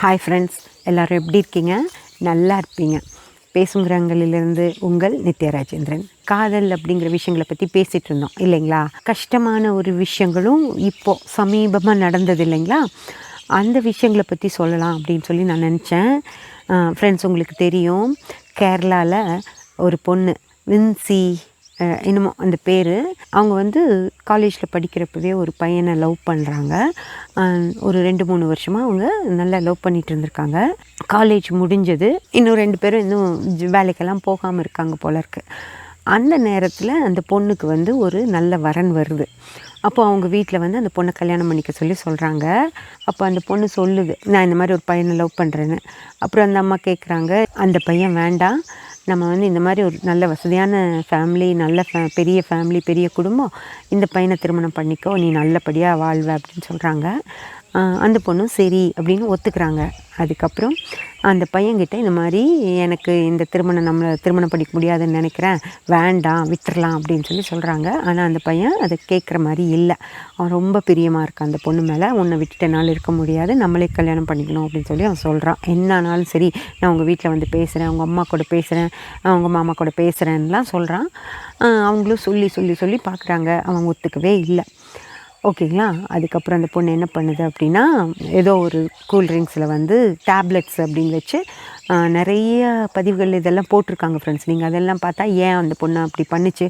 Hi friends எல்லோரும் எப்படி இருக்கீங்க? நல்லா இருப்பீங்க. பேசுங்கிறங்களிலிருந்து உங்கள் நித்யராஜேந்திரன் காதல் அப்படிங்கிற விஷயங்களை பற்றி பேசிகிட்டு இருந்தோம் இல்லைங்களா? கஷ்டமான ஒரு விஷயங்களும் இப்போது சமீபமாக நடந்தது இல்லைங்களா? அந்த விஷயங்களை பற்றி சொல்லலாம் அப்படின்னு சொல்லி நான் நினச்சேன். ஃப்ரெண்ட்ஸ் உங்களுக்கு தெரியும் கேரளாவில் ஒரு பொண்ணு வின்சி என்னமோ அந்த பேர். அவங்க வந்து காலேஜில் படிக்கிறப்பவே ஒரு பையனை லவ் பண்ணுறாங்க ஒரு ரெண்டு மூணு வருஷமாக அவங்க நல்லா லவ் பண்ணிகிட்டு இருந்திருக்காங்க. காலேஜ் முடிஞ்சது. இன்னும் ரெண்டு பேரும் இன்னும் வேலைக்கெல்லாம் போகாமல் இருக்காங்க போல இருக்குது அந்த நேரத்தில் அந்த பொண்ணுக்கு வந்து ஒரு நல்ல வரன் வருது. அப்போ அவங்க வீட்டில் வந்து அந்த பொண்ணை கல்யாணம் பண்ணிக்க சொல்லி சொல்கிறாங்க அப்போ அந்த பொண்ணு சொல்லுது நான் இந்த மாதிரி ஒரு பையனை லவ் பண்ணுறேன்னு அப்புறம் அந்த அம்மா கேட்குறாங்க அந்த பையன் வேண்டாம். நம்ம வந்து இந்த மாதிரி ஒரு நல்ல வசதியான ஃபேமிலி நல்ல ஃபே பெரிய ஃபேமிலி பெரிய குடும்பம் இந்த பையனை திருமணம் பண்ணிக்கோ நீ நல்லபடியாக வாழ்வ அப்படின்னு சொல்கிறாங்க அந்த பொண்ணும் சரி அப்படின்னு ஒத்துக்கிறாங்க. அதுக்கப்புறம் அந்த பையன்கிட்ட இந்த மாதிரி எனக்கு இந்த திருமணம் நம்மளை திருமணம் பண்ணிக்க முடியாதுன்னு நினைக்கிறேன் வேண்டாம் விட்டுறலாம் அப்படின்னு சொல்லி சொல்கிறாங்க ஆனால் அந்த பையன் அதை கேட்குற மாதிரி இல்லை. அவன் ரொம்ப பிரியமாக இருக்கான் அந்த பொண்ணு மேலே. உன்னை விட்டுட்ட நாள் இருக்க முடியாது. நம்மளே கல்யாணம் பண்ணிக்கணும் அப்படின்னு சொல்லி அவன் சொல்கிறான் என்ன ஆனாலும் சரி நான் உங்கள் வீட்டில் வந்து பேசுகிறேன் உங்கள் அம்மா கூட பேசுகிறேன் அவங்க மாமா கூட பேசுகிறேன்லாம் சொல்கிறான் அவங்களும் சொல்லி சொல்லி சொல்லி பார்க்குறாங்க அவன் ஒத்துக்கவே இல்லை. ஓகேங்களா? அதுக்கப்புறம் அந்த பொண்ணு என்ன பண்ணுது அப்படின்னா ஏதோ ஒரு கூல் ட்ரிங்க்ஸில் வந்து டேப்லெட்ஸ் அப்படின்னு வச்சு நிறைய பதிவுகள் இதெல்லாம் போட்டிருக்காங்க ஃப்ரெண்ட்ஸ் நீங்கள் அதெல்லாம் பார்த்தா ஏன் அந்த பொண்ணு அப்படி பண்ணிச்சு?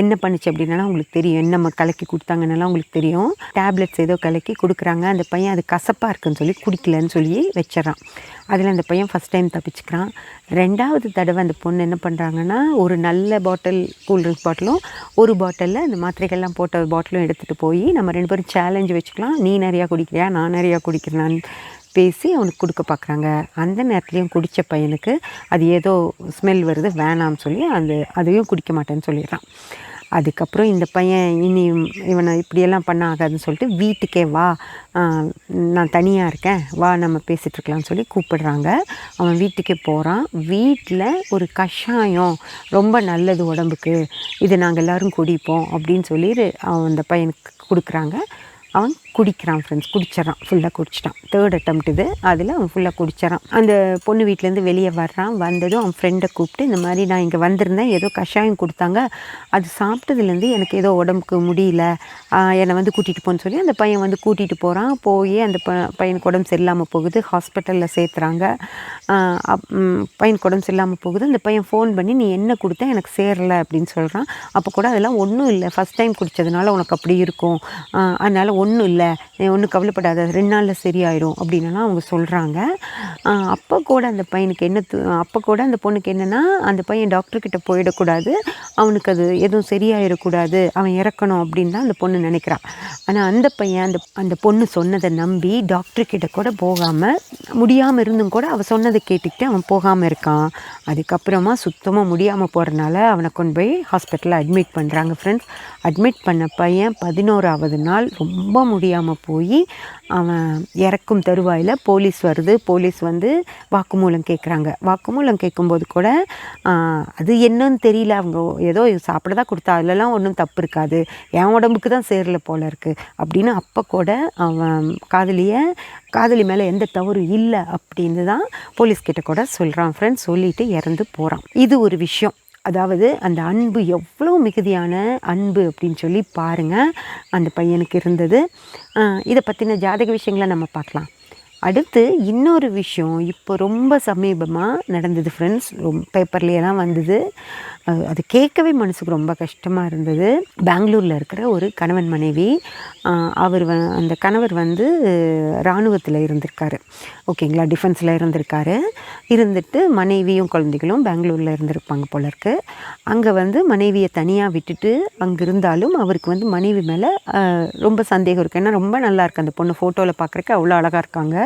என்ன பண்ணுச்சு அப்படின்னாலாம் உங்களுக்கு தெரியும். என்ன கலக்கி கொடுத்தாங்கன்னெல்லாம் உங்களுக்கு தெரியும். டேப்லெட்ஸ் ஏதோ கலக்கி கொடுக்குறாங்க. அந்த பையன் அது கசப்பாக இருக்குன்னு சொல்லி குடிக்கலன்னு சொல்லி வச்சிடறான். அதில் அந்த பையன் ஃபஸ்ட் டைம் தப்பிச்சுக்கிறான். ரெண்டாவது தடவை அந்த பொண்ணு என்ன பண்ணுறாங்கன்னா ஒரு நல்ல பாட்டில் கூல்ட்ரிங்க்ஸ் பாட்டிலும் ஒரு பாட்டிலில் அந்த மாத்திரைகள்லாம் போட்ட பாட்டிலும் எடுத்துகிட்டு போய் நம்ம ரெண்டு பேரும் சேலஞ்சு வச்சுக்கலாம். நீ நிறையா குடிக்கிறியா நான் நிறையா குடிக்கிறேனான்னு பேசி அவனுக்கு கொடுக்க பார்க்குறாங்க. அந்த நேரத்துலையும் குடித்த பையனுக்கு அது ஏதோ ஸ்மெல் வருது வேணாம்னு சொல்லி அந்த அதையும் குடிக்க மாட்டேன்னு சொல்லிடுறான். அதுக்கப்புறம் இந்த பையன் இனி இவனை இப்படியெல்லாம் பண்ண ஆகாதுன்னு சொல்லிட்டு வீட்டுக்கே வா நான் தனியாக இருக்கேன் வா நம்ம பேசிகிட்ருக்கலாம்னு சொல்லி கூப்பிடுறாங்க. அவன் வீட்டுக்கே போகிறான் வீட்டில் ஒரு கஷாயம் ரொம்ப நல்லது உடம்புக்கு இது நாங்கள் எல்லோரும் குடிப்போம் அப்படின்னு சொல்லி அவன் அந்த பையனுக்கு கொடுக்குறாங்க. அவன் குடிக்கிறான் ஃப்ரெண்ட்ஸ் குடிச்சிடறான். ஃபுல்லாக குடிச்சிட்டான். தேர்ட் அட்டம்ப்ட் இது. அதில் அவன் ஃபுல்லாக குடிச்சிடறான். அந்த பொண்ணு வீட்டிலேருந்து வெளியே வர்றான். வந்ததும் அவன் ஃப்ரெண்டை கூப்பிட்டு இந்த மாதிரி நான் இங்கே வந்திருந்தேன். ஏதோ கஷாயம் கொடுத்தாங்க. அது சாப்பிட்டதுலேருந்து எனக்கு ஏதோ உடம்புக்கு முடியல. என்னை வந்து கூட்டிகிட்டு போன்னு சொல்லி அந்த பையன் வந்து கூட்டிகிட்டு போகிறான் போய் அந்த ப பையனுக்கு உடம்பு சரியில்லாமல் போகுது. ஹாஸ்பிட்டலில் சேர்த்துறாங்க. அப்- பையனுக்கு உடம்பு சரியில்லாமல் போகுது. அந்த பையன் ஃபோன் பண்ணி நீ என்ன கொடுத்த எனக்கு சேரலை. அப்படின்னு சொல்கிறான் அப்போ கூட அதெல்லாம் ஒன்றும் இல்லை. ஃபஸ்ட் டைம் குடித்ததுனால உனக்கு அப்படி இருக்கும். அதனால் ஒன்றும் இல்லை. ஒன்றும் கவலைப்படாத. ரெண்டு நாளில் சரியாயிடும் அப்படின்லாம் அவங்க சொல்கிறாங்க அப்போ கூட அந்த பையனுக்கு என்ன அப்போ கூட அந்த பொண்ணுக்கு என்னென்னா அந்த பையன் டாக்டர்கிட்ட போயிடக்கூடாது. அவனுக்கு அது எதுவும் சரியாயிடக்கூடாது அவன் இறக்கணும் அப்படின்னு தான் அந்த பொண்ணு நினைக்கிறான் ஆனால் அந்த பையன் அந்த அந்த பொண்ணு சொன்னதை நம்பி டாக்டர்கிட்ட கூட போகாமல் முடியாமல் இருந்தும் கூட அவள் சொன்னதை கேட்டுக்கிட்டு அவன் போகாமல் இருக்கான் அதுக்கப்புறமா சுத்தமாக முடியாமல் போகிறனால அவனை கொண்டு போய் ஹாஸ்பிட்டலில் அட்மிட் பண்ணுறாங்க ஃப்ரெண்ட்ஸ் அட்மிட் பண்ண பையன் பதினோராவது நாள் ரொம்ப முடியாமல் போய் அவன் இறக்கும் தருவாயில் போலீஸ் வருது. போலீஸ் வந்து வாக்குமூலம் கேட்குறாங்க வாக்குமூலம் கேட்கும்போது கூட அது என்னன்னு தெரியல. அவங்க ஏதோ சாப்பிட தான் கொடுத்தா அதுலலாம் ஒன்றும் தப்பு இருக்காது என் உடம்புக்கு தான் சேரல போல இருக்குது அப்படின்னு அப்போ கூட அவன் காதலியை காதலி மேலே எந்த தவறு இல்லை அப்படின்னு தான் போலீஸ்கிட்ட கூட சொல்கிறான் ஃப்ரெண்ட்ஸ் சொல்லிட்டு இறந்து போகிறான் இது ஒரு விஷயம். அதாவது அந்த அன்பு எவ்வளோ மிகுதியான அன்பு அப்படின்னு சொல்லி பாருங்கள் அந்த பையனுக்கு இருந்தது. இதை பற்றின ஜாதக விஷயங்களை நம்ம பார்க்கலாம். அடுத்து இன்னொரு விஷயம். இப்போ ரொம்ப சமீபமாக நடந்தது ஃப்ரெண்ட்ஸ் ரொம்ப பேப்பர்லேயெல்லாம் வந்தது. அது கேட்கவே மனசுக்கு ரொம்ப கஷ்டமாக இருந்தது. பெங்களூரில் இருக்கிற ஒரு கணவன் மனைவி அவர் வ அந்த கணவர் வந்து இராணுவத்தில் இருந்திருக்காரு. ஓகேங்களா? டிஃபென்ஸில் இருந்திருக்காரு. இருந்துட்டு மனைவியும் குழந்தைகளும் பெங்களூரில் இருந்திருப்பாங்க போல இருக்கு. அங்கே வந்து மனைவியை தனியாக விட்டுட்டு அங்கே இருந்தாலும் அவருக்கு வந்து மனைவி மேலே ரொம்ப சந்தேகம் இருக்குது ஏன்னா ரொம்ப நல்லா இருக்குது அந்த பொண்ணு ஃபோட்டோவில் பார்க்குறக்கு அவ்வளோ அழகாக இருக்காங்க.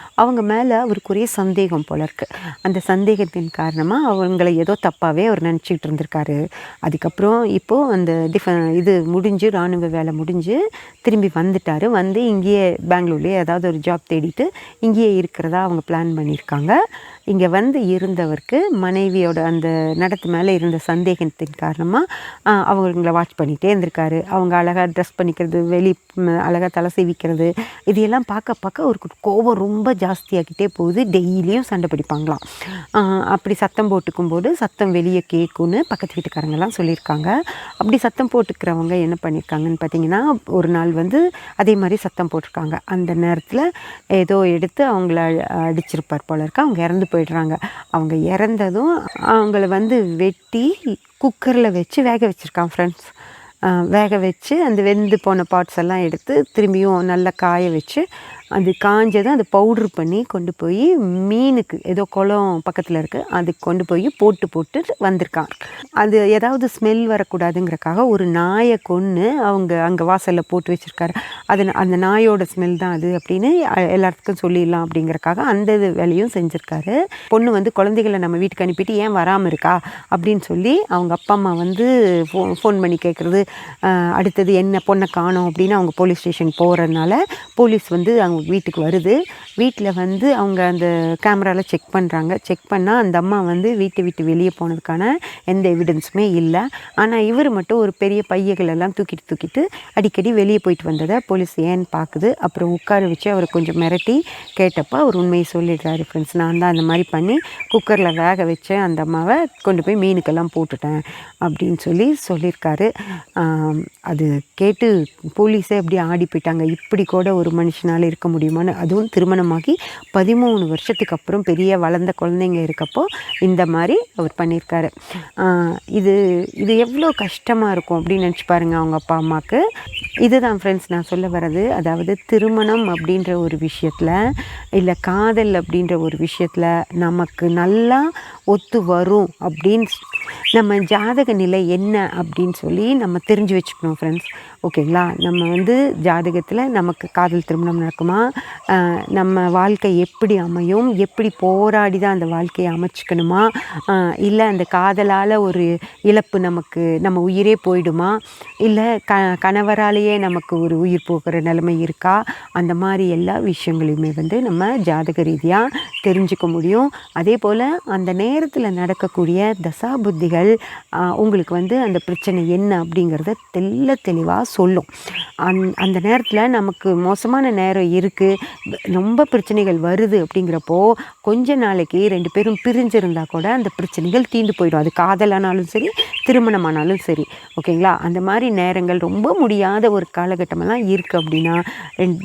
அவங்க மேலே அவருக்கு ஒரே சந்தேகம் போல இருக்குது அந்த சந்தேகத்தின் காரணமாக அவங்களை ஏதோ தப்பாகவே அவர் நினச்சிக்கிட்டு இருந்திருக்காரு. அதுக்கப்புறம் இப்போது அந்த டிஃப இது முடிஞ்சு இராணுவ வேலை முடிஞ்சு திரும்பி வந்துட்டார். வந்து இங்கேயே பெங்களூர்லேயே ஏதாவது ஒரு ஜாப் தேடிட்டு இங்கேயே இருக்கிறதா அவங்க பிளான் பண்ணியிருக்காங்க. இங்கே வந்து இருந்தவருக்கு மனைவியோட அந்த நடத்து மேலே இருந்த சந்தேகத்தின் காரணமாக அவங்கள வாட்ச் பண்ணிகிட்டே இருந்திருக்காரு. அவங்க அழகாக ட்ரெஸ் பண்ணிக்கிறது வெளி அழகாக தலை சீவிக்கிறது இதையெல்லாம் பார்க்க பார்க்க அவருக்கு கோபம் ரொம்ப ஜாஸ்தியாகிட்டே போகுது. டெய்லியும் சண்டை பிடிப்பாங்களாம். அப்படி சத்தம் போட்டுக்கும் போது சத்தம் வெளியே கேட்கும்னு பக்கத்து வீட்டுக்காரங்கெல்லாம் சொல்லியிருக்காங்க. அப்படி சத்தம் போட்டுக்கிறவங்க என்ன பண்ணியிருக்காங்கன்னு பார்த்தீங்கன்னா ஒரு நாள் வந்து அதே மாதிரி சத்தம் போட்டிருக்காங்க. அந்த நேரத்தில் ஏதோ எடுத்து அவங்கள அ- அடிச்சிருப்பார் போல இருக்க. அவங்க இறந்து போயிடுறாங்க. அவங்க இறந்ததும் அவங்கள வந்து வெட்டி குக்கரில் வச்சு வேக வச்சுருக்கான் ஃப்ரெண்ட்ஸ் வேக வச்சு அந்த வெந்து போன பார்ட்ஸ் எல்லாம் எடுத்து திரும்பியும் நல்லா காய வச்சு அது காஞ்சதும் அது பவுட்ரு பண்ணி கொண்டு போய் மீனுக்கு ஏதோ குளம் பக்கத்தில் இருக்குது அதுக்கு கொண்டு போய் போட்டு போட்டு வந்திருக்கான். அது ஏதாவது ஸ்மெல் வரக்கூடாதுங்கிறக்காக ஒரு நாயை கொன்று அவங்க அங்கே வாசலில் போட்டு வச்சுருக்காரு. அது அந்த நாயோட ஸ்மெல் தான் அது அப்படின்னு எல்லாத்துக்கும் சொல்லிடலாம் அப்படிங்கறக்காக அந்த இது வேலையும் செஞ்சுருக்காரு. பொண்ணு வந்து குழந்தைகளை நம்ம வீட்டுக்கு அனுப்பிட்டு ஏன் வராமல் இருக்கா அப்படின்னு சொல்லி அவங்க அப்பா அம்மா வந்து ஃபோ ஃபோன் பண்ணி கேட்குறது அடுத்தது என்ன பொண்ணை காணோம் அப்படின்னு அவங்க போலீஸ் ஸ்டேஷன் போகிறதுனால போலீஸ் வந்து அவங்க வீட்டுக்கு வருது. வீட்டில் வந்து அவங்க அந்த கேமராவில் செக் பண்ணுறாங்க செக் பண்ணால் அந்த அம்மா வந்து வீட்டை விட்டு வெளியே போனதுக்கான எந்த எவிடன்ஸுமே இல்லை. ஆனால் இவர் மட்டும் ஒரு பெரிய பையகளெல்லாம் தூக்கிட்டு தூக்கிட்டு அடிக்கடி வெளியே போயிட்டு வந்ததை போலீஸ் ஏன்னு பார்க்குது அப்புறம் உட்கார வச்சு அவரை கொஞ்சம் மிரட்டி கேட்டப்போ அவர் உண்மையை சொல்லிடுறாரு ஃப்ரெண்ட்ஸ் நான் தான் அந்த மாதிரி பண்ணி குக்கரில் வேக வச்சு அந்த அம்மாவை கொண்டு போய் மீனுக்கெல்லாம் போட்டுட்டேன் அப்படின்னு சொல்லி சொல்லியிருக்காரு. அது கேட்டு போலீஸே அப்படி ஆடி போயிட்டாங்க. இப்படி கூட ஒரு மனுஷனால் இருக்க முடியுமான்னு அதுவும் திருமணமாகி பதிமூணு வருஷத்துக்கு அப்புறம் பெரிய வளர்ந்த குழந்தைங்க இருக்கப்போ இந்த மாதிரி அவர் பண்ணியிருக்காரு. இது இது எவ்வளோ கஷ்டமாக இருக்கும் அப்படின்னு நினச்சி பாருங்க அவங்க அப்பா அம்மாவுக்கு இதுதான் ஃப்ரெண்ட்ஸ் நான் சொல்ல வர்றது. அதாவது திருமணம் அப்படின்ற ஒரு விஷயத்தில் இல்லை காதல் அப்படின்ற ஒரு விஷயத்தில் நமக்கு நல்லா ஒத்து வரும் அப்படின்னு நம்ம ஜாதக நிலை என்ன அப்படின்னு சொல்லி நம்ம தெரிஞ்சு வச்சுக்கணும் ஃப்ரெண்ட்ஸ் ஓகேங்களா நம்ம வந்து ஜாதகத்தில் நமக்கு காதல் திருமணம் நடக்குமா? நம்ம வாழ்க்கை எப்படி அமையும்? எப்படி போராடி தான் அந்த வாழ்க்கையை அமைச்சிக்கணுமா? இல்லை அந்த காதலால் ஒரு இழப்பு நமக்கு நம்ம உயிரே போயிடுமா? இல்லை க கணவராலேயே நமக்கு ஒரு உயிர் போகிற நிலைமை இருக்கா? அந்த மாதிரி எல்லா விஷயங்களையுமே வந்து நம்ம ஜாதக ரீதியாக தெரிஞ்சுக்க முடியும். அதே போல் அந்த நேரத்தில் நடக்கக்கூடிய தசா புத்திகள் உங்களுக்கு வந்து அந்த பிரச்சனை என்ன அப்படிங்கிறத தெள்ள தெளிவாக சொல்லும். அந் அந்த நேரத்தில் நமக்கு மோசமான நேரம் இருக்குது ரொம்ப பிரச்சனைகள் வருது அப்படிங்கிறப்போ கொஞ்ச நாளைக்கு ரெண்டு பேரும் பிரிஞ்சிருந்தால் கூட அந்த பிரச்சனைகள் தீண்டு போயிடும். அது காதலானாலும் சரி திருமணமானாலும் சரி ஓகேங்களா? அந்த மாதிரி நேரங்கள் ரொம்ப முடியாத ஒரு காலகட்டமெல்லாம் இருக்குது அப்படின்னா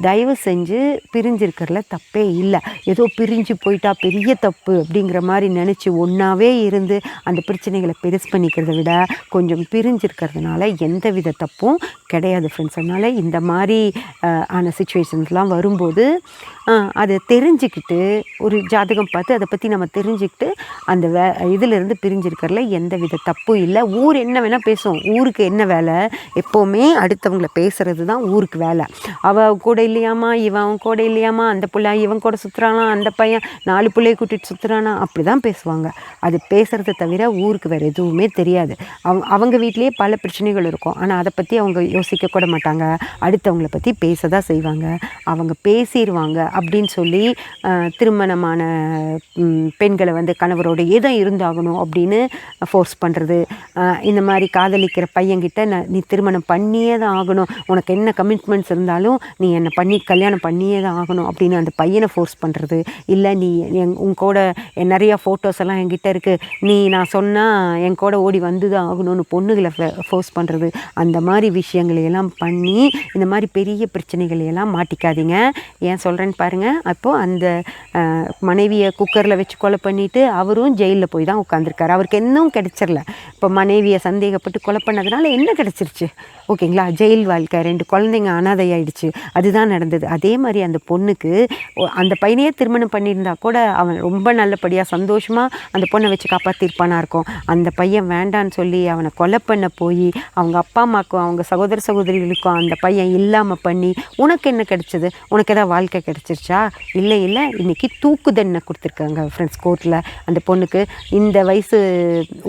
தயவு செஞ்சு பிரிஞ்சிருக்கிறதுல தப்பே இல்லை. ஏதோ பிரிஞ்சு போயிட்டா பெரிய தப்பு அப்படிங்கிற மாதிரி நினச்சி ஒன்றாவே இருந்து அந்த பிரச்சனைகளை பெருசு பண்ணிக்கிறத விட கொஞ்சம் பிரிஞ்சிருக்கிறதுனால எந்த வித தப்பும் கிடையாது ஃப்ரெண்ட்ஸ் அதனால் இந்த மாதிரி ஆன சுச்சுவேஷன்ஸ்லாம் வரும்போது அதை தெரிஞ்சுக்கிட்டு ஒரு ஜாதகம் பார்த்து அதை பற்றி நம்ம தெரிஞ்சுக்கிட்டு அந்த வே இதிலிருந்து பிரிஞ்சிருக்கிறதுல எந்த வித தப்பும் இல்லை. ஊர் என்ன வேணால் பேசும் ஊருக்கு என்ன வேலை? எப்போவுமே அடுத்தவங்கள பேசுகிறது தான் ஊருக்கு வேலை. அவள் கூட இல்லையாமா இவன் அவன் கூட இல்லையாமா அந்த பிள்ளை இவன் கூட சுற்றுறானா அந்த பையன் நாலு பிள்ளைய கூட்டிட்டு சுற்றுறானா அப்படி தான் பேசுவாங்க. அது பேசுகிறத தவிர ஊருக்கு வேறு எதுவுமே தெரியாது. அவங்க அவங்க வீட்லேயே பல பிரச்சனைகள் இருக்கும். ஆனால் அதை பற்றி அவங்க யோசிக்க கூட மாட்டாங்க. அடுத்தவங்கள பற்றி பேச தான் செய்வாங்க. அவங்க பேசிடுவாங்க அப்படின்னு சொல்லி திருமணமான பெண்களை வந்து கணவரோடையே தான் இருந்தாகணும் அப்படின்னு ஃபோர்ஸ் பண்ணுறது இந்த மாதிரி காதலிக்கிற பையன்கிட்ட நான் நீ திருமணம் பண்ணியே தான் ஆகணும். உனக்கு என்ன கமிட்மெண்ட்ஸ் இருந்தாலும் நீ என்னை பண்ணி கல்யாணம் பண்ணியே தான் ஆகணும் அப்படின்னு அந்த பையனை ஃபோர்ஸ் பண்ணுறது இல்லை நீ என் உன் கூட நிறையா ஃபோட்டோஸ் எல்லாம் என்கிட்ட இருக்குது நீ நான் சொன்னால் என் கூட ஓடி வந்து தான் ஆகணும்னு பொண்ணுகளை ஃபோர்ஸ் பண்ணுறது அந்த மாதிரி விஷயங்களையெல்லாம் பண்ணி இந்த மாதிரி பெரிய பிரச்சனைகளையெல்லாம் மாட்டிக்காதீங்க. ஏன் சொல்கிறேன்னு பாருங்கள் அப்போது அந்த மனைவியை குக்கரில் வச்சு கொலை பண்ணிவிட்டு அவரும் ஜெயிலில் போய் தான் உட்காந்துருக்காரு அவருக்கு இன்னும் கிடைச்சிரல. இப்போ மனைவியை சந்தேகப்பட்டு கொலை பண்ணதுனால என்ன கிடச்சிருச்சு? ஓகேங்களா? ஜெயில் வாழ்க்கை ரெண்டு குழந்தைங்க அனாதை ஆயிடுச்சு அதுதான் நடந்தது. அதே மாதிரி அந்த பொண்ணுக்கு அந்த பையனையே திருமணம் பண்ணியிருந்தா கூட அவன் ரொம்ப நல்லபடியாக சந்தோஷமாக அந்த பொண்ணை வச்சு காப்பாற்றிருப்பானா இருக்கும். அந்த பையன் வேண்டான்னு சொல்லி அவனை கொலை பண்ண போய் அவங்க அப்பா அம்மாக்கும் அவங்க சகோதர சகோதரிகளுக்கும் அந்த பையன் இல்லாமல் பண்ணி உனக்கு என்ன கிடச்சிது? உனக்கு ஏதாவது வாழ்க்கை கிடைச்சிருச்சா? இல்லை இல்லை. இன்னைக்கு தூக்கு தண்டனை கொடுத்துருக்காங்க ஃப்ரெண்ட்ஸ் கோர்ட்டில் அந்த பொண்ணுக்கு இந்த வயசு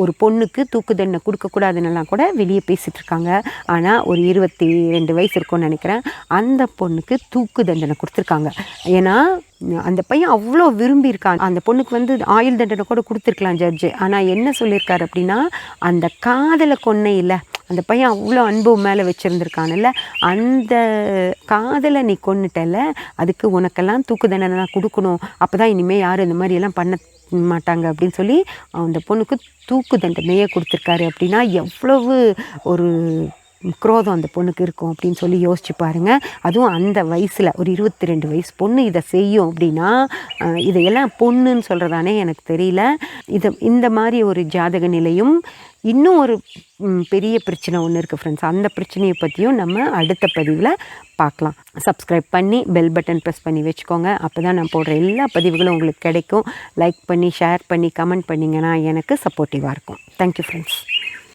ஒரு பொண்ணுக்கு தூக்கு தண்டனை கொடுக்கக்கூடாதுன்னெல்லாம் கூட வெளியே பேசிகிட்டு இருக்காங்க ஆனால் ஒரு இருபத்தி ரெண்டு வயசு இருக்கும்னு நினைக்கிறேன். அந்த பொண்ணுக்கு தூக்கு தண்டனை கொடுத்துருக்காங்க. ஏன்னா அந்த பையன் அவ்வளோ விரும்பியிருக்கான். அந்த பொண்ணுக்கு வந்து ஆயுள் தண்டனை கூட கொடுத்துருக்கலாம் ஜட்ஜு ஆனால் என்ன சொல்லியிருக்காரு அப்படின்னா அந்த காதலை கொன்னை இல்லை அந்த பையன் அவ்வளோ அன்பு மேலே வச்சுருந்துருக்கான்ல அந்த காதலை நீ கொன்னுட்டல அதுக்கு உனக்கெல்லாம் தூக்கு தண்டனை தான் கொடுக்கணும். அப்போ தான் இனிமேல் யாரும் இந்த மாதிரி எல்லாம் பண்ண மாட்டாங்க அப்படின்னு சொல்லி அந்த பொண்ணுக்கு தூக்கு தண்டனையே கொடுத்துருக்காரு அப்படின்னா எவ்வளவு ஒரு குரோதம் அந்த பொண்ணுக்கு இருக்கும் அப்படின்னு சொல்லி யோசிச்சு பாருங்கள் அதுவும் அந்த வயசில் ஒரு இருபத்தி ரெண்டு வயசு பொண்ணு இதை செய்யும் அப்படின்னா இதையெல்லாம் பொண்ணுன்னு சொல்கிறதானே எனக்கு தெரியல. இது இந்த மாதிரி ஒரு ஜாதக நிலையும் இன்னும் ஒரு பெரிய பிரச்சனை ஒன்று இருக்குது ஃப்ரெண்ட்ஸ் அந்த பிரச்சனையை பற்றியும் நம்ம அடுத்த பதிவில் பார்க்கலாம். சப்ஸ்கிரைப் பண்ணி பெல் பட்டன் ப்ரெஸ் பண்ணி வச்சுக்கோங்க. அப்போ தான் நான் போடுற எல்லா பதிவுகளும் உங்களுக்கு கிடைக்கும். லைக் பண்ணி ஷேர் பண்ணி கமெண்ட் பண்ணிங்கன்னா எனக்கு சப்போர்ட்டிவாக இருக்கும். Thank you friends